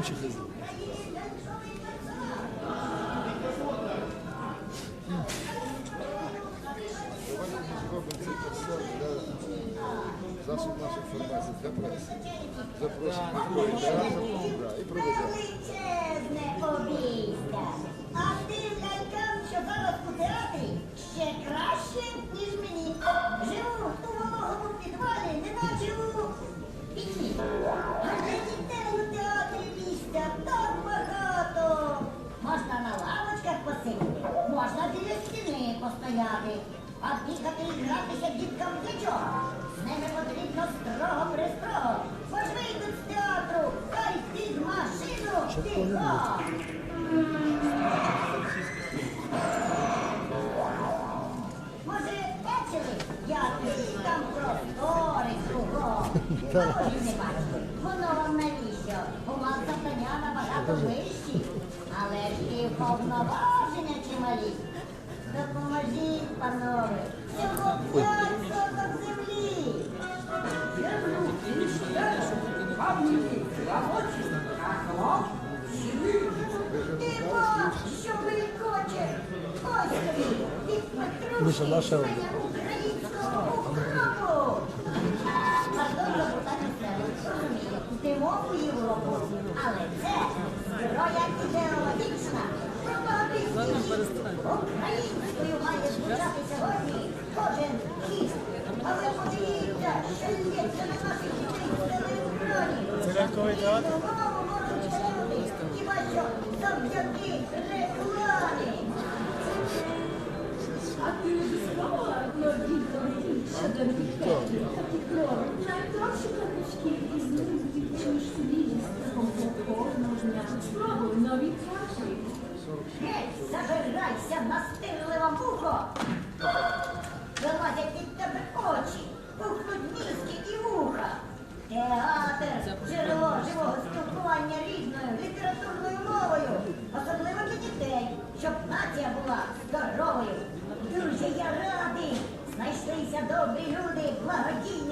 Громче. Засіб нашої інформації для преси. Запросимо і проведемо. Величезне обійстя. А тим лялькам, що зараз у театрі, ще краще, ніж мені. Живу у вологому підвалі, неначе у пітні. Місця так багато. Можна на лавочках посидіти, можна біля стіни постояти. А бігати і гратися діткам для чого? З ними потрібно строго пристрого. Воно вам навіщо? У вас завдання набагато вищі, але ж і повноваження чималі. Допоможіть, панове, цього п'ять соток землі. Типа, що вилікоче, ось тобі, від Петрушки Геть, забирайся, настирлива мухо!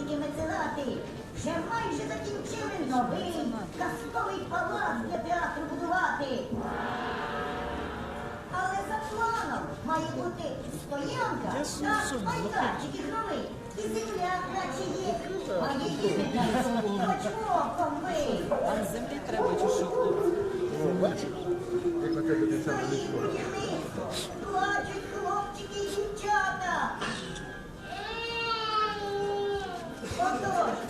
Благодійники, меценати. Вже майже закінчили новий казковий палац для театру будувати. Але за планом має бути стоянка та майданчик ігровий. І земля наче є. А її хоч оком ви. А землі треба чи що, хлопці? О, бачиш, Вот так.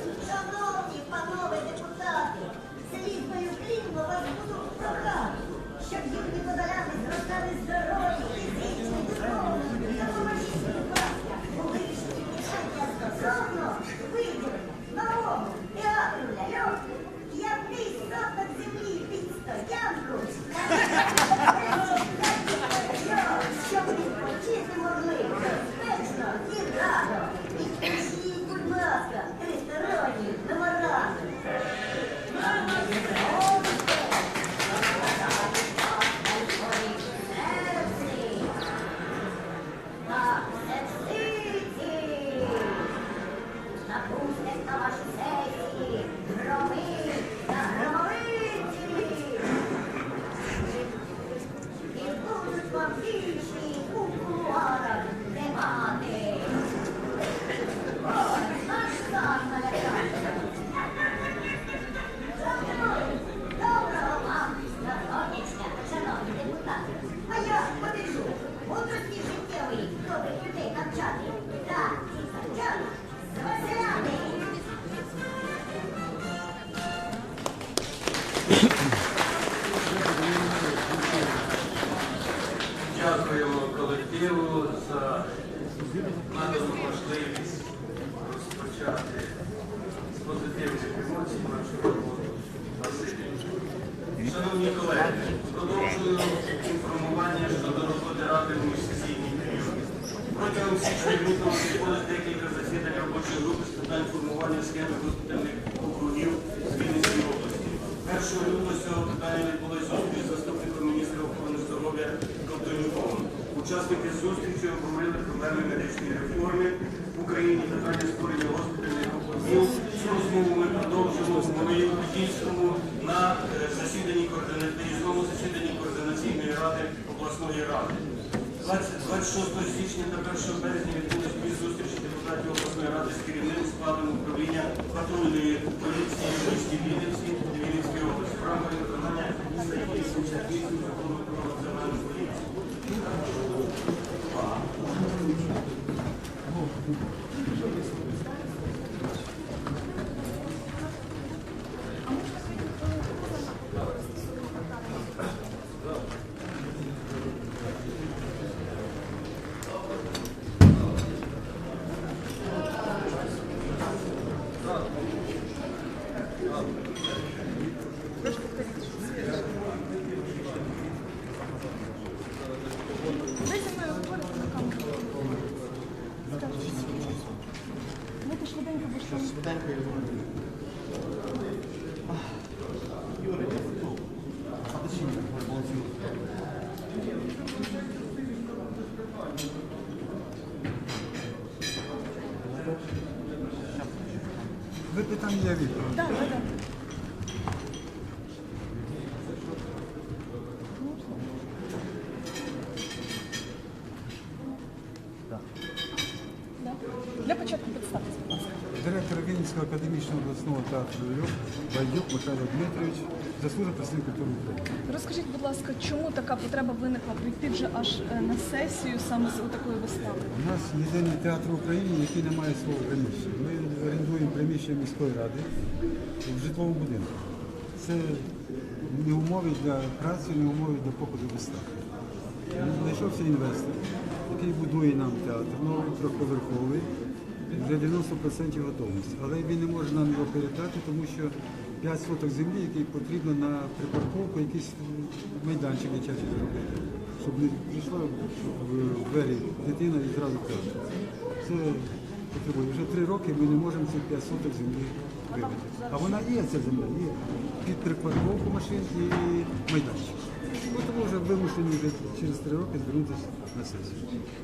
Запустять на ваші сесії, громи та громади. Колективу за надану можливість розпочати з позитивних емоцій нашу роботу. Шановні колеги, продовжую інформування щодо роботи Ради в міжсесійній період. Протягом січня лютого відбулось декілька засідань робочої групи з питань формування схеми госпітальних округів з Вінницької області. 1 лютого цього питання відбулась зустріч Учасники зустрічі обговорили проблеми медичної реформи в Україні, питання створення госпітальних округів. Цю розмову ми продовжимо в моєму Подільському на е, засіданні координа- виїзному засіданні координаційної ради обласної ради. 26 січня та 1 березня відбулись дві зустрічі депутатів обласної ради з керівним складом управління патрульної поліції в місті Вінниці Вінницької області в рамках виконання статті 78 закону Ви питання я відповідь. Так, так, так. Да. Для початку будь ласка. Директор Вінницького академічного обласного театру Байдюк Михайло Дмитрович, заслужений представник культури України. Розкажіть, будь ласка, чому така потреба виникла прийти вже аж е, на сесію саме з такою виставою? У нас єдиний театр в Україні, який не має свого приміщення. Ми орендуємо приміщення міської ради в житловому будинку. Це не умови для праці, не умови для походу вистав. Знайшовся інвестор, який будує нам театр, новий трьохповерховий, вже 90% готовності. Але він не може нам його передати, тому що 5 соток землі, які потрібно на припарковку, якийсь майданчик дитячий зробити, щоб не прийшла в двері дитина і зразу театр. Це потребує. Вже три роки ми не можемо ці 5 соток землі вибити. А вона є, ця земля, є. Під припарковку машин і майданчик. Ну, тому вже вимушені вже через три роки звернутися на сесію.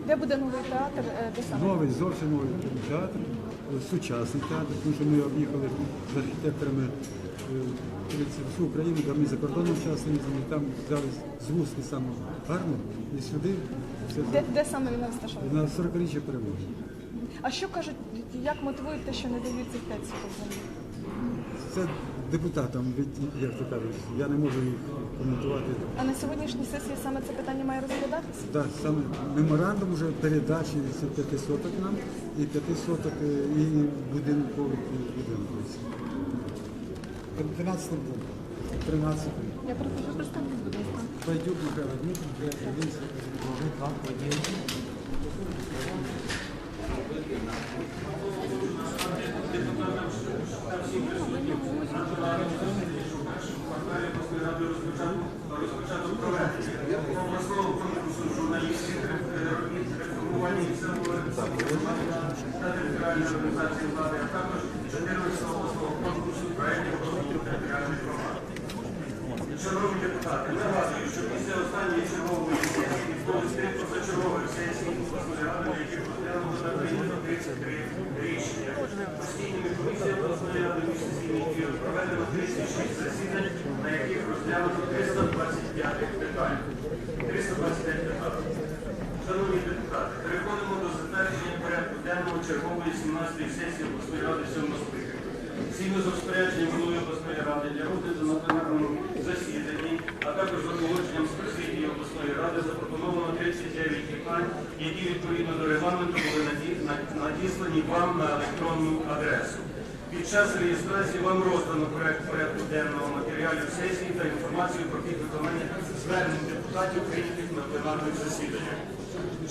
Де буде новий театр? е, Де саме? Новий, зовсім новий театр, е, сучасний театр, тому що ми об'їхали з архітекторами е, всю Україну, де ми за кордоном часто їздили, там взяли з Луцька саме гарно, і сюди все Де, де саме він розташований? на 40-річчя перемоги. А що кажуть, як мотивують те, що не дають цих 5 соток землі? Це депутатам, від- як то кажуть, я не можу їх коментувати. А на сьогоднішній сесії саме це питання має розглядатися? Да, саме меморандум вже передачі цих 5 соток нам і 5 соток е, і будинкових будинку. 13 пункт. 13. Я прошу представтесь, будь ласка. Пойдет Михайло Дмитрович, Ленинский. обласного конкурсу журналістів реформування місцевого та територіальної організації влади, а також 14 обласного конкурсу проєктів розвитку територіальної громади. Шановні депутати, нагадую, що після останньої чергової сесії відбулись три позачергових сесії обласної ради, на яких розглянули та прийнято 33 рішення. Постійними комісіями обласної ради міжсесійних діл проведено 36 засідань, на яких розглянуто 325 питань. 325 питань. Шановні депутати, переходимо до затвердження порядку денного чергової 17-ї сесії обласної ради 7 скликання. Згідно з розпорядженням голови обласної ради для розгляду на пленарному 39 питань, які відповідно до регламенту були надіслані вам на електронну адресу. Під час реєстрації вам роздано проект порядку денного матеріалів сесії та інформацію про підготовлення звернень депутатів прийнятих на пленарних засіданнях.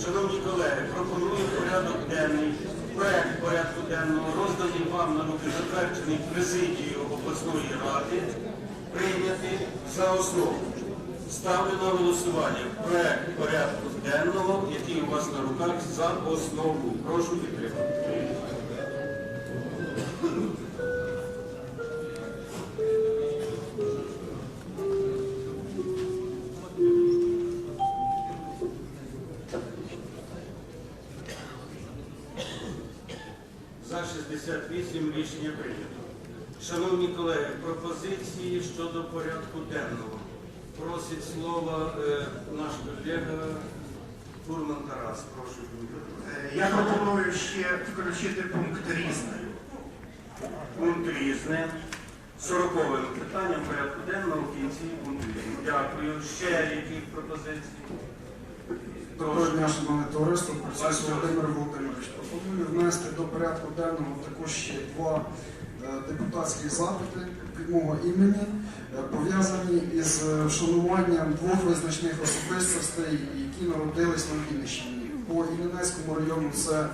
Шановні колеги, пропоную порядок денний, проект порядку денного, розданий вам на руки, затверджений президією обласної ради, прийняти за основу. Ставлю на голосування проект порядку денного, який у вас на руках за основу. Прошу підтримати. За 68 рішення прийнято. Шановні колеги, пропозиції щодо порядку денного. Просить слово е, наш колега Фурман Тарас. Прошу. Е, Я пропоную ще включити пункт різне. Пункт різне. Сороковим питанням порядку денного в кінці пункту. Дякую. Ще які пропозиції? Доброго дня, шановне товариство, процесу Володимир Володимирович. Пропоную внести до порядку денного також ще два депутатські запити від мого імені, е, пов'язані із е, вшануванням двох визначних особистостей, які народились на Вінниччині. По Іллінецькому району це е,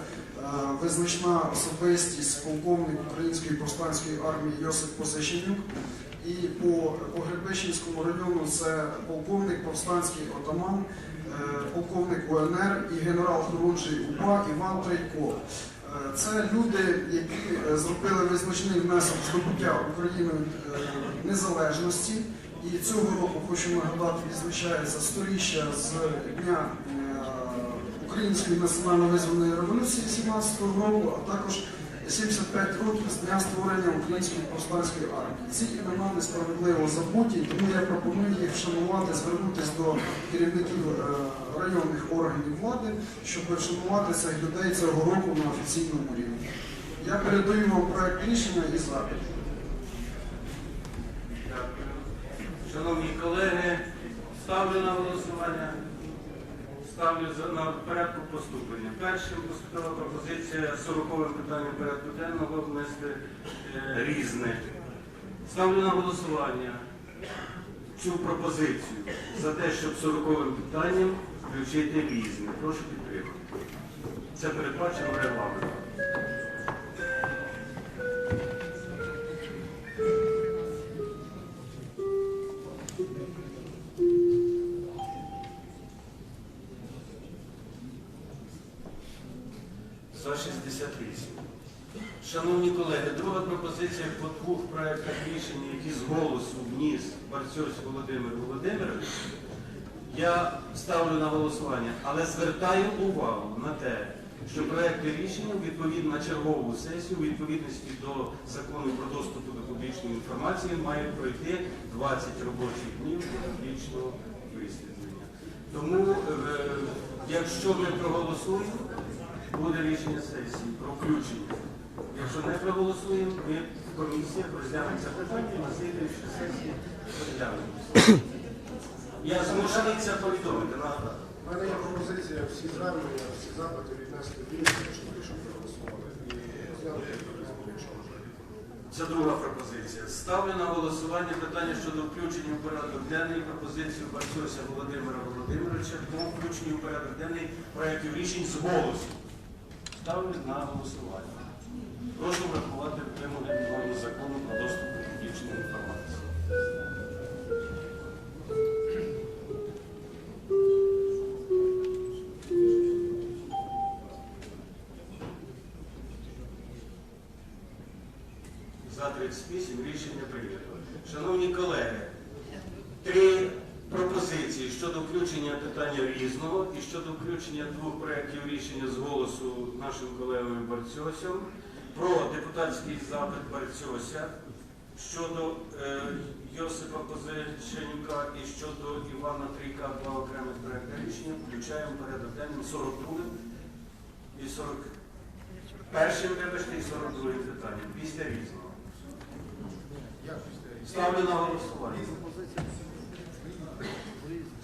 визначна особистість полковник Української повстанської армії Йосип Посещенюк. І по Погребищенському району це полковник повстанський отаман, е, полковник УНР і генерал Хорунжий УПА Іван Трейко. Це люди, які е, зробили визначний внесок здобуття України е, незалежності. І цього року хочу нагадати, відзначається сторіччя з дня е, Української національно-визвольної революції 17-го року, а також 75 років з дня створення Української повстанської армії. Ці імена несправедливо забуті, тому я пропоную їх вшанувати, звернутися до керівників е, районних органів влади, щоб вшанувати цих людей цього року на офіційному рівні. Я передаю вам проект рішення і запит. Дякую. Шановні колеги, ставлю на голосування. Ставлю на порядку поступлення. Першим поступила пропозиція 40 питанням порядку денного внести е, різне. Ставлю на голосування цю пропозицію за те, щоб 40 питанням включити різне. Прошу підтримати. Це передбачено регламентом. Вніс Барцьось Володимир Володимирович. Я ставлю на голосування, але звертаю увагу на те, що проекти рішення відповідно на чергову сесію, у відповідності до закону про доступ до публічної інформації, мають пройти 20 робочих днів публічного висвітлення. Тому, е, якщо ми проголосуємо, буде рішення сесії про включення. Якщо не проголосуємо, ми комісіях це питання на слідуючій сесії розглянемо. Я змушений це повідомити. нагадати. У мене є пропозиція всі звернення, всі запити віднести в інше, щоб щоб проголосували. І розглянути туризм, якщо можливо. Це друга пропозиція. Ставлю на голосування питання щодо включення в порядок денний пропозицію Барцося Володимира Володимировича по включенню в порядок денний проєктів рішень з голосу. Ставлю на голосування. Прошу врахувати закону про доступ до публічної інформації. За 38 рішення прийнято. Шановні колеги, три пропозиції щодо включення питання різного і щодо включення двох проєктів рішення з голосу нашим колегою Барцьосем про депутатський запит Барцьося щодо е, Йосипа Козиченюка і щодо Івана Трійка два окремих проєкти рішення включаємо порядок денним 42 і 40. Першим, вибачте, і 42 питанням. Після різного. Ставлю на голосування.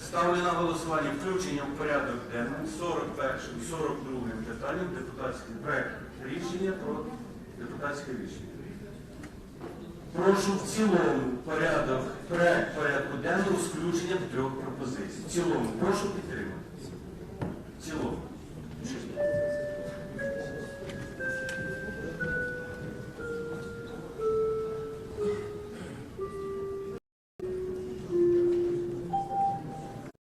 Ставлю на голосування включення в порядок денний 41 42 питанням депутатський проект рішення про депутатське рішення. Прошу в цілому порядок, проект порядку денного з включенням трьох пропозицій. В цілому. Прошу підтримати. В цілому.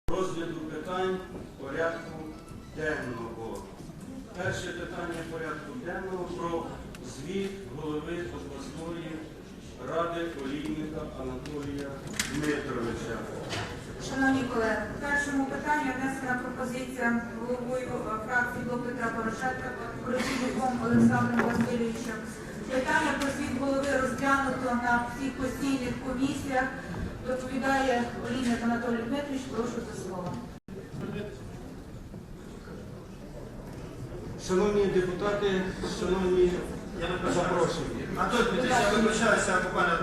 Розгляду питань порядку денного. Перше питання порядку денного про звіт голови обласної ради олійника Анатолія Дмитровича. Шановні колеги, в першому питанні внесена пропозиція головою е, фракції «Блок Петра Порошенка Колесником Олександром Васильовичем. Питання про звіт голови розглянуто на всіх постійних комісіях. Доповідає Олійник Анатолій Дмитрович, прошу до слова. Шановні депутати, шановні запрошені. Антон Петрович, я вибачаюся буквально.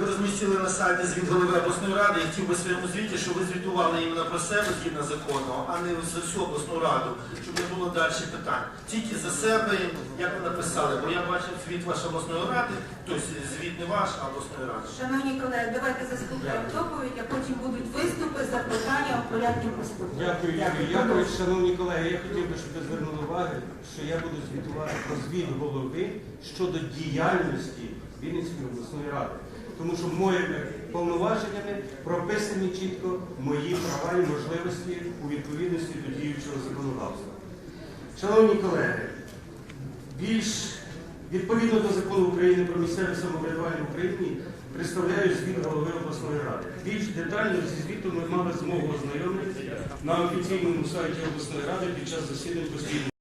Ви розмістили на сайті звіт голови обласної ради. Я хотів би в своєму звіті, щоб ви звітували іменно про себе згідно закону, а не за всю обласну раду, щоб не було далі питань. Тільки за себе, як ви написали, бо я бачив звіт вашої обласної ради, тобто звіт не ваш, а обласної ради. Шановні колеги, давайте заслухаємо доповідь, а потім будуть виступи, запитання у порядку поступу. Дякую, Юрій Якович. Шановні колеги, я хотів би, щоб ви звернули увагу, що я буду звітувати про звіт голови щодо діяльності Вінницької обласної ради. Тому що моїми повноваженнями прописані чітко мої права і можливості у відповідності до діючого законодавства. Шановні колеги, більш відповідно до закону України про місцеве самоврядування в Україні представляю звіт голови обласної ради. Більш детально зі звітом ми мали змогу ознайомитися на офіційному сайті обласної ради під час засідань постійної.